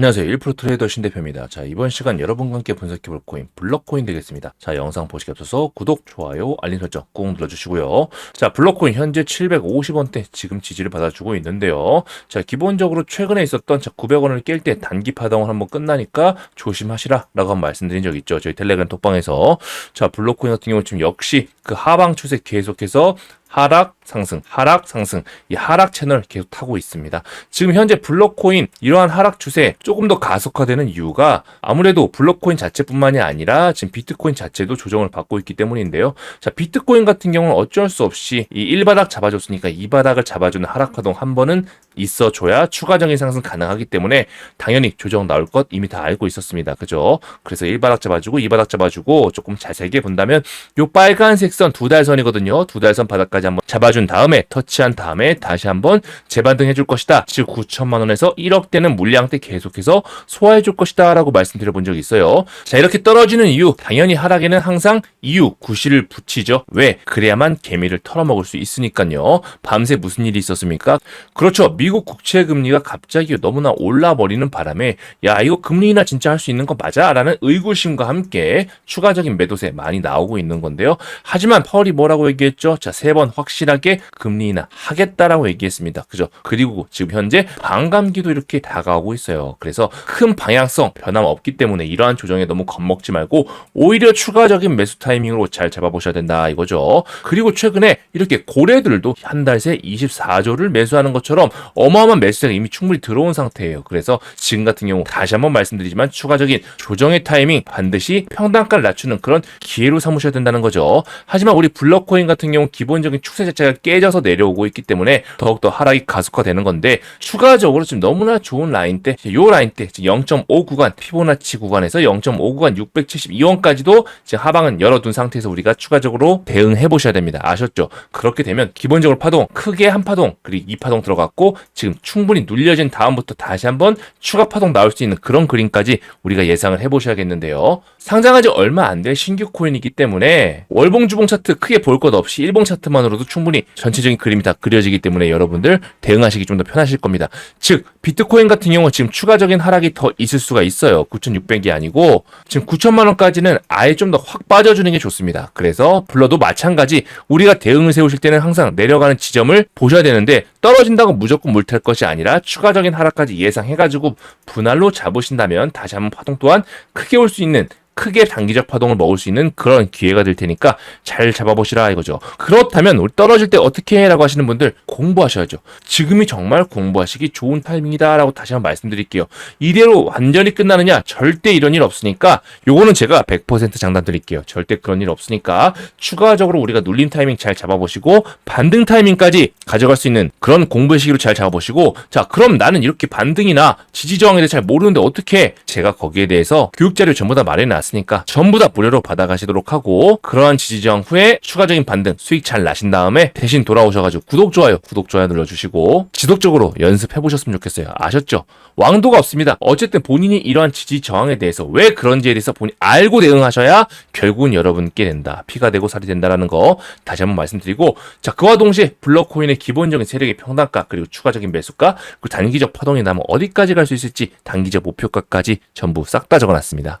안녕하세요. 1% 트레이더 신대표입니다. 자, 이번 시간 여러분과 함께 분석해볼 코인, 블럭코인 되겠습니다. 자, 영상 보시기 앞서서 구독, 좋아요, 알림 설정 꾹 눌러주시고요. 자, 블럭코인 현재 750원대 지금 지지를 받아주고 있는데요. 자, 기본적으로 최근에 있었던 자, 900원을 깰 때 단기 파동을 한번 끝나니까 조심하시라 라고 한 말씀드린 적 있죠. 저희 텔레그램 톡방에서. 자, 블럭코인 같은 경우 지금 역시 그 하방 추세 계속해서 하락 상승 하락 상승 이 하락 채널 계속 타고 있습니다. 지금 현재 블록코인 이러한 하락 추세 조금 더 가속화되는 이유가 아무래도 블록코인 자체뿐만이 아니라 지금 비트코인 자체도 조정을 받고 있기 때문인데요. 자 비트코인 같은 경우는 어쩔 수 없이 이 1바닥 잡아줬으니까 2바닥을 잡아주는 하락 파동 한 번은 있어줘야 추가적인 상승 가능하기 때문에 당연히 조정 나올 것 이미 다 알고 있었습니다. 그죠? 그래서 1바닥 잡아주고 2바닥 잡아주고 조금 자세하게 본다면 요 빨간색 선 두 달 선이거든요. 두 달 선 바닥까지 한번 잡아준 다음에 터치한 다음에 다시 한번 재반등 해 줄 것이다. 즉 9천만 원에서 1억대는 물량 때 계속해서 소화해 줄 것이다 라고 말씀드려 본 적이 있어요. 자 이렇게 떨어지는 이유 당연히 하락에는 항상 이유 구실을 붙이죠. 왜? 그래야만 개미를 털어먹을 수 있으니까요. 밤새 무슨 일이 있었습니까? 그렇죠. 미국 국채 금리가 갑자기 너무나 올라 버리는 바람에 야 이거 금리나 진짜 할 수 있는 거 맞아? 라는 의구심과 함께 추가적인 매도세 많이 나오고 있는 건데요. 하지만 펄이 뭐라고 얘기했죠? 자, 세 번 확실하게 금리 인하 하겠다라고 얘기했습니다. 그죠? 그리고 지금 현재 반감기도 이렇게 다가오고 있어요. 그래서 큰 방향성 변함 없기 때문에 이러한 조정에 너무 겁먹지 말고 오히려 추가적인 매수 타이밍으로 잘 잡아보셔야 된다 이거죠. 그리고 최근에 이렇게 고래들도 한 달 새 24조를 매수하는 것처럼 어마어마한 매수세가 이미 충분히 들어온 상태예요. 그래서 지금 같은 경우 다시 한번 말씀드리지만 추가적인 조정의 타이밍 반드시 평단가를 낮추는 그런 기회로 삼으셔야 된다는 거죠. 하지만 우리 블럭코인 같은 경우 기본적인 추세 자체가 깨져서 내려오고 있기 때문에 더욱더 하락이 가속화되는 건데 추가적으로 지금 너무나 좋은 라인대 요 라인대 0.5 구간 피보나치 구간에서 0.5 구간 672원까지도 지금 하방은 열어둔 상태에서 우리가 추가적으로 대응해 보셔야 됩니다. 아셨죠? 그렇게 되면 기본적으로 파동 크게 한 파동 그리고 2파동 들어갔고 지금 충분히 눌려진 다음부터 다시 한번 추가 파동 나올 수 있는 그런 그림까지 우리가 예상을 해 보셔야겠는데요. 상장하지 얼마 안 될 신규 코인이기 때문에 월봉 주봉 차트 크게 볼 것 없이 일봉 차트만으로 도 충분히 전체적인 그림이 다 그려지기 때문에 여러분들 대응하시기 좀 더 편하실 겁니다. 즉 비트코인 같은 경우 지금 추가적인 하락이 더 있을 수가 있어요. 9,600이 아니고 지금 9천만 원까지는 아예 좀 더 확 빠져주는 게 좋습니다. 그래서 불러도 마찬가지 우리가 대응을 세우실 때는 항상 내려가는 지점을 보셔야 되는데 떨어진다고 무조건 물탈 것이 아니라 추가적인 하락까지 예상해가지고 분할로 잡으신다면 다시 한번 파동 또한 크게 올 수 있는 크게 단기적 파동을 먹을 수 있는 그런 기회가 될 테니까 잘 잡아보시라 이거죠. 그렇다면 우리 떨어질 때 어떻게 해라고 하시는 분들 공부하셔야죠. 지금이 정말 공부하시기 좋은 타이밍이다라고 다시 한번 말씀드릴게요. 이대로 완전히 끝나느냐? 절대 이런 일 없으니까 요거는 제가 100% 장단 드릴게요. 절대 그런 일 없으니까 추가적으로 우리가 눌림 타이밍 잘 잡아보시고 반등 타이밍까지 가져갈 수 있는 그런 공부의 시기로 잘 잡아보시고 자 그럼 나는 이렇게 반등이나 지지 저항에 대해 잘 모르는데 어떻게 제가 거기에 대해서 교육 자료 전부 다 마련해놨습니다. 있으니까 전부 다 무료로 받아가시도록 하고 그러한 지지저항 후에 추가적인 반등 수익 잘 나신 다음에 대신 돌아오셔가지고 구독 좋아요 구독 좋아요 눌러주시고 지속적으로 연습해 보셨으면 좋겠어요. 아셨죠? 왕도가 없습니다. 어쨌든 본인이 이러한 지지 저항에 대해서 왜 그런지에 대해서 본인 알고 대응하셔야 결국은 여러분께 된다. 피가 되고 살이 된다라는 거 다시 한번 말씀드리고 자 그와 동시에 블럭코인의 기본적인 세력의 평단가 그리고 추가적인 매수가 그리고 단기적 파동이 나면 어디까지 갈 수 있을지 단기적 목표가까지 전부 싹 다 적어놨습니다.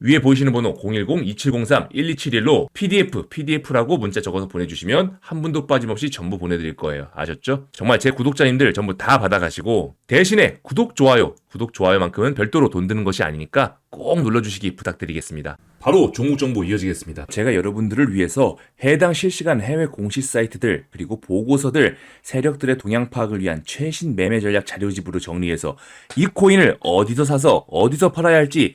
위에 보이시는 번호 010-2703-1271로 PDF, PDF라고 문자 적어서 보내주시면 한 분도 빠짐없이 전부 보내드릴 거예요. 아셨죠? 정말 제 구독자님들 전부 다 받아가시고 대신에 구독, 좋아요, 구독, 좋아요만큼은 별도로 돈 드는 것이 아니니까 꼭 눌러주시기 부탁드리겠습니다. 바로 종목 정보 이어지겠습니다. 제가 여러분들을 위해서 해당 실시간 해외 공시 사이트들 그리고 보고서들 세력들의 동향 파악을 위한 최신 매매 전략 자료집으로 정리해서 이 코인을 어디서 사서 어디서 팔아야 할지